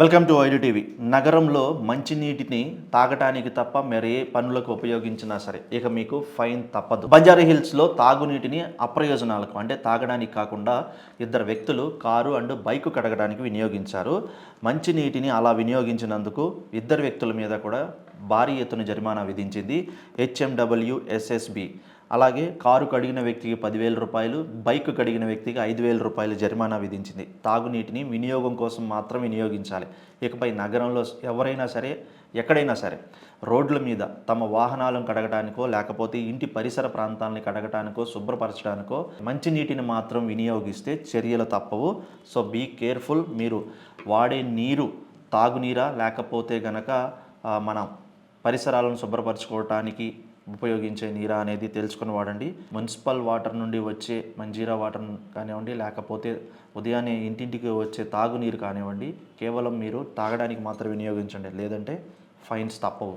Welcome to ID TV. నగరంలో మంచినీటిని తాగటానికి తప్ప మరే పనులకు ఉపయోగించినా సరే ఇక మీకు ఫైన్ తప్పదు. బంజారా హిల్స్లో తాగునీటిని అప్రయోజనాలకు అంటే తాగడానికి కాకుండా ఇద్దరు వ్యక్తులు కారు అండ్ బైక్ కడగడానికి వినియోగించారు. మంచినీటిని అలా వినియోగించినందుకు ఇద్దరు వ్యక్తుల మీద కూడా భారీ ఎత్తున జరిమానా విధించింది. HMW SSB. అలాగే కారు కడిగిన వ్యక్తికి పదివేల రూపాయలు బైక్ కడిగిన వ్యక్తికి ఐదు వేల రూపాయలు జరిమానా విధించింది. తాగునీటిని వినియోగం కోసం మాత్రం వినియోగించాలి. ఇకపై నగరంలో ఎవరైనా సరే ఎక్కడైనా సరే రోడ్ల మీద తమ వాహనాలను కడగటానికో లేకపోతే ఇంటి పరిసర ప్రాంతాలని కడగటానికో శుభ్రపరచడానికో మంచినీటిని మాత్రం వినియోగిస్తే చర్యలు తప్పవు. So be careful. మీరు వాడే నీరు తాగునీరా? లేకపోతే గనక మనం పరిసరాలను శుభ్రపరచుకోవటానికి ఉపయోగించే నీరా అనేది తెలుసుకుని వాడండి. మున్సిపల్ వాటర్ నుండి వచ్చే మంజీరా వాటర్ కానివ్వండి లేకపోతే ఉదయాన్నే ఇంటింటికి వచ్చే తాగునీరు కానివ్వండి కేవలం మీరు తాగడానికి మాత్రం వినియోగించండి. లేదంటే ఫైన్స్ తప్పవు.